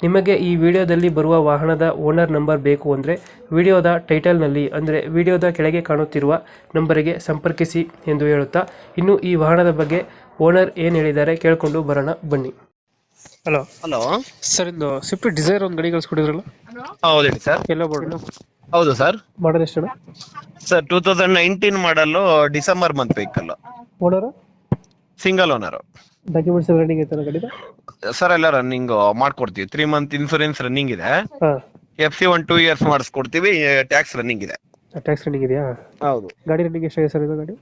ನಿಮಗೆ ಈ ವಿಡಿಯೋದಲ್ಲಿ ಬರುವ ವಾಹನದ ಓನರ್ ನಂಬರ್ ಬೇಕು ಅಂದರೆ ವಿಡಿಯೋದ ಟೈಟಲ್ನಲ್ಲಿ ಅಂದರೆ ವಿಡಿಯೋದ ಕೆಳಗೆ ಕಾಣುತ್ತಿರುವ ನಂಬರಿಗೆ ಸಂಪರ್ಕಿಸಿ ಎಂದು ಹೇಳುತ್ತಾ ಇನ್ನು ಈ ವಾಹನದ ಬಗ್ಗೆ ಓನರ್ ಏನು ಹೇಳಿದ್ದಾರೆ ಕೇಳಿಕೊಂಡು ಬರೋಣ ಬನ್ನಿ. ಹಲೋ. ಹಲೋ. ಸರ್ ಇದು ಸ್ವಿಫ್ಟ್ ಡಿಸೈರ್ ಒಂದು ಗಡಿ ಕಳಿಸ್ಕೊಡಿದ್ರಲ್ಲ ಹೌದು ಹೇಳಿ ಸರ್. ಎಲ್ಲ ಬೋರ್ಡ್ ಹೌದು ಸರ್. ಮಾಡಲ್ ಎಷ್ಟು sir two thousand nineteen model December month vehicle owner single owner documents running ಐತಲ್ಲ ಗಾಡಿದ ಸರ್ ಎಲ್ಲ ರನ್ನಿಂಗ್ ಮಾಡ್ಕೊಡ್ತೀವಿ. ತ್ರೀ ಮಂತ್ ಇನ್ಸೂರೆನ್ಸ್ ರನ್ನಿಂಗ್ ಇದೆ. F C one two years ಮಾಡಿಸ್ಕೊಡ್ತೀವಿ. Tax running ಇದೆ. ಟ್ಯಾಕ್ಸ್ ರನ್ನಿಂಗ್ ಇದೆಯಾ? ಹೌದು. ಗಾಡಿ ರನ್ನಿಂಗ್ ಎಷ್ಟಾಗಿದೆ ಸರ್ ಇದು ಗಾಡಿ?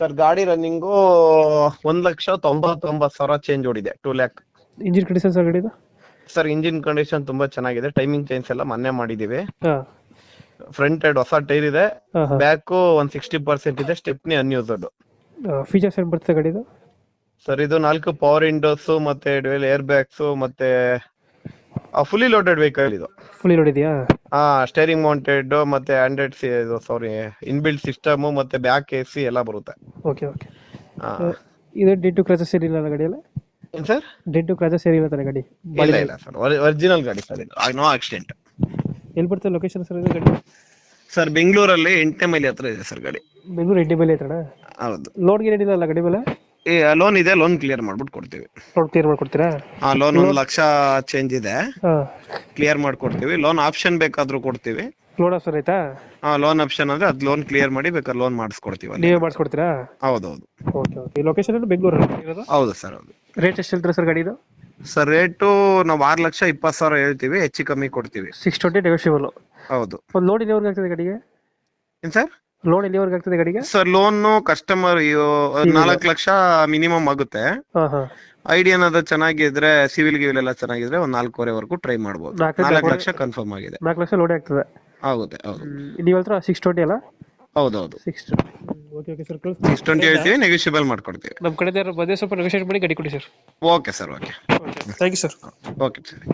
ಸರ್ ಗಾಡಿ ರನ್ನಿಂಗು ಒಂದ್ ಲಕ್ಷ ತೊಂಬತ್ತೊಂಬತ್ತು ಸಾವಿರ ಚೇಂಜ್ ಓಡಿದೆ. Two lakh engine condition sir ಗಾಡಿದು? ಸರ್ ಇಂಜಿನ್ ಕಂಡೀಷನ್ ತುಂಬಾ ಚೆನ್ನಾಗಿದೆ. ಟೈಮಿಂಗ್ ಚೇಂಜ್ ಎಲ್ಲ ಮೊನ್ನೆ ಮಾಡಿದೀವಿ. ಹಾಂ. ಫ್ರಂಟ್ ಸೈಡ್ ಹೊಸ ಟೈರ್ ಇದೆ. ಬ್ಯಾಕ್ ಒಂದ್ ಸಿಕ್ಸ್ಟಿ ಪರ್ಸೆಂಟ್ ಇದೆ. ಸ್ಟೆಪ್ನಿ ಅನ್ಯೂಸ್ಡ್ ಫೀಚರ್ಸ್ ಏನ್ ಬರ್ತದೆ ಗಾಡಿದು? ಸರ್ ಇದು ನಾಲ್ಕು ಪವರ್ ವಿಂಡೋಸ್ ಮತ್ತೆ ಡ್ಯುಯಲ್ ಏರ್ ಬ್ಯಾಗ್ಸ್ ಮತ್ತೆ ಫುಲ್ಲಿ ಲೋಡೆಡ್ ವೆಹಿಕಲ್ ಇದು. ಫುಲ್ಲಿ ಲೋಡ್ ಇದೆಯಾ? ಹಾ ಸ್ಟೇರಿಂಗ್ ಮೌಂಟೆಡ್ ಮತ್ತೆ ಆಂಡ್ರಾಯ್ಡ್ ಇದು ಸಾರಿ ಇನ್ಬಿಲ್ಟ್ ಸಿಸ್ಟಮ್ ಮತ್ತೆ ಬ್ಯಾಕ್ ಎ ಸಿ ಎಲ್ಲ ಬರುತ್ತೆ. ಓಕೆ ಓಕೆ ಹಾ. ಇದು ಟು ಕ್ರಾಚಸ್ ಏನಿಲ್ಲ ಅಲ್ಲ ಗಾಡಿಯಲ್ಲ ಏನ್ ಸರ್? ಟು ಕ್ರಾಚಸ್ ಏನಿಲ್ಲ ತಾನೆ ಗಾಡಿ? ಇಲ್ಲ ಇಲ್ಲ ಸರ್ ಒರಿಜಿನಲ್ ಗಾಡಿ ಸರ್ ಇದು ನೋ ಆಕ್ಸಿಡೆಂಟ್ ಎಲ್ಲಿ ಬರ್ತದೆ ಲೊಕೇಶನ್ ಸರ್ ಇದು ಗಾಡಿ? ಸರ್ ಬೆಂಗಳೂರಲ್ಲಿ ಎಂಟನೇ ಮೈಲಿ ಹತ್ರ ಇದೆ ಸರ್ ಗಾಡಿ. ಬೆಂಗಳೂರು ಎಡ್ಡಿ ಮೇಲೆ ಐತಣ್ಣ ಹೌದು. ಲೋನ್ಗೆ ಏನಿಲ್ಲ ಅಲ್ಲ ಗಾಡಿ ಮೇಲೆ? ಲೋನ್ ಇದೆ ಲೋನ್ ಕ್ಲಿಯರ್ ಮಾಡ್ಬಿಟ್ಟು ಕೊಡ್ತೀವಿ. ಲೋನ್ ಕ್ಲಿಯರ್ ಮಾಡ್ಕೊಡ್ತೀರಾ? ಹಾ ಲೋನ್ ಒಂದು ಲಕ್ಷ ಚೇಂಜ್ ಇದೆ. ಹಾಂ. ಕ್ಲಿಯರ್ ಮಾಡ್ಕೊಡ್ತೀವಿ. ಲೋನ್ ಆಪ್ಷನ್ ಬೇಕಾದ್ರೂ ಕೊಡ್ತೀವಿ. ಲೋನ್ ಆಫರ್ ಆಯ್ತಾ? ಹಾ ಲೋನ್ ಆಪ್ಷನ್ ಅಂದ್ರೆ ಅದ್ ಲೋನ್ ಕ್ಲಿಯರ್ ಮಾಡಿ ಬೇಕಾದ್ರೆ ಲೋನ್ ಮಾಡಿಸ್ಕೊಡ್ತೀವಿ ಅಲ್ಲಿ. ನೀವೇ ಮಾಡಿಸ್ಕೊಡ್ತೀರಾ? ಹೌದೌದು. ಓಕೆ ಓಕೆ ಲೊಕೇಶನ್ ಬೆಂಗಳೂರು ಇರೋದು? ಹೌದು ಸರ್ ಹೌದು. ರೇಟ್ ಎಷ್ಟು ಹೇಳ್ತೀರಾ ಸರ್ ಗಾಡಿದು? ಸರ್ ರೇಟು ನಾವು ಆರು ಲಕ್ಷ ಇಪ್ಪತ್ತು ಸಾವಿರ ಹೇಳ್ತೀವಿ ಹೆಚ್ಚು ಕಮ್ಮಿ ಕೊಡ್ತೀವಿ. ಸಿಕ್ಸ್ ಟ್ವೆಂಟಿ ನೆಗೋಷಿಯಬಲ್ ಹೌದು. ಒಂದು ನೋಡಿ ಎಲ್ಲಿವರೆಗೆ ಆಗ್ತದೆ ಗಾಡಿಗೆ? ಏನ್ ಸರ್? ಲೋನ್ ಎಲ್ಲಿವರೆಗೆ ಆಗ್ತದೆ ಗಾಡಿಗೆ? ಸರ್ ಲೋನ್ ಕಸ್ಟಮರ್ ನಾಲ್ಕು ಲಕ್ಷ ಮಿನಿಮಮ್ ಆಗುತ್ತೆ. ಐಡಿ ಏನಾದ್ರು ಚೆನ್ನಾಗಿದ್ರೆ ಸಿವಿಲ್ ಗಿವಿಲ್ ಎಲ್ಲ ಚೆನ್ನಾಗಿದ್ರೆ ಒಂದ್ ನಾಲ್ಕೂವರೆವರೆಗೂ ಟ್ರೈ ಮಾಡಬಹುದು ನಾಲ್ಕು ಲಕ್ಷ ಕನ್ಫರ್ಮ್ ಆಗಿದೆ. ನಾಲ್ಕು ಲಕ್ಷ ಲೋನ್ ಆಗ್ತದೆ. ಆಗುತ್ತೆ ಹೌದು. ನೀವು ಹತ್ರ ಸಿಕ್ಸ್ ಟ್ವೆಂಟಿ ಅಲ್ಲ? ಹೌದೌದು. Six okay okay sir six twenty ಹೇಳ್ತೀವಿ ನೆಗೋಷಿಯಬಲ್ ಮಾಡ್ಕೊಡ್ತೀವಿ. ನಮ್ಮ ಕಡೆ ಬಂದೇ ಸ್ವಲ್ಪ ನೆಗೋಷಿಯೇಟ್ ಮಾಡಿ ಗಡಿ ಕೊಡಿ sir okay sir okay okay thank you sir okay sir